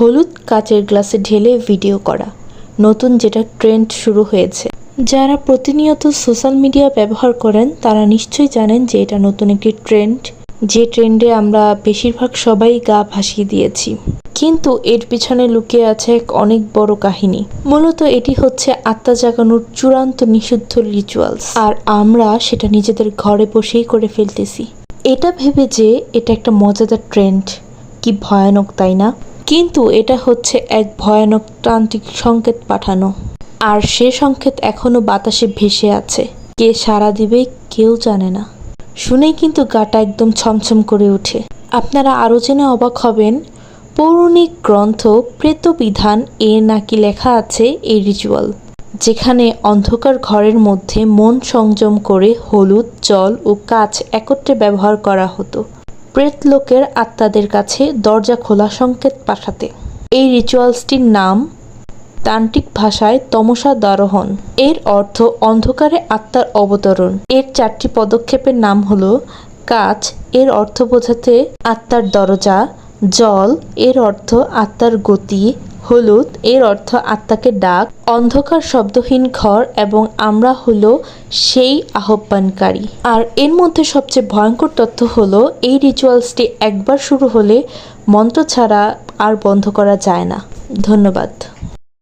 হলুদ কাচের গ্লাসে ঢেলে ভিডিও করা, নতুন যেটা ট্রেন্ড শুরু হয়েছে। যারা প্রতিনিয়ত সোশ্যাল মিডিয়া ব্যবহার করেন, তারা নিশ্চয়ই জানেন যে এটা নতুন একটি ট্রেন্ড, যে ট্রেন্ডে আমরা বেশিরভাগ সবাই গা ভাসিয়ে দিয়েছি। কিন্তু এর পিছনে লুকিয়ে আছে এক অনেক বড় কাহিনী। মূলত এটি হচ্ছে আত্মা জাগানোর চূড়ান্ত নিষিদ্ধ রিচুয়ালস আর আমরা সেটা নিজেদের ঘরে বসেই করে ফেলতেছি। এটা ভেবে যে এটা একটা মজাদার ট্রেন্ড, কি ভয়ানক, তাই না? কিন্তু এটা হচ্ছে এক ভয়ানক তান্ত্রিক সংকেত পাঠানো। আর সে সংকেত এখনও বাতাসে ভেসে আছে। কে সাড়া দিবে কেউ জানে না। শুনেই কিন্তু গাটা একদম ছমছম করে ওঠে। আপনারা আরও জেনে অবাক হবেন, পৌরাণিক গ্রন্থ প্রেতবিধান এ নাকি লেখা আছে এই রিচুয়াল, যেখানে অন্ধকার ঘরের মধ্যে মন সংযম করে হলুদ, জল ও কাচ একত্রে ব্যবহার করা হতো। প্রেতলোকের আত্মাদের কাছে দরজা খোলা সংকেত পাঠাতে। এই রিচুয়ালসটির নাম তান্ত্রিক ভাষায় তমসা দারোহণ। এর অর্থ অন্ধকারে আত্মার অবতরণ। এর চারটি পদক্ষেপের নাম হল কাচ এর অর্থ বোঝাতে আত্মার দরজা, জল, এর অর্থ আত্মার গতি হলুদ, এর অর্থ আত্মাকে ডাক, অন্ধকার শব্দহীন ঘর এবং আমরা হলো সেই আহ্বানকারী। আর এর মধ্যে সবচেয়ে ভয়ঙ্কর তথ্য হলো, এই রিচুয়ালসটি একবার শুরু হলে মন্ত্র ছাড়া আর বন্ধ করা যায় না। ধন্যবাদ।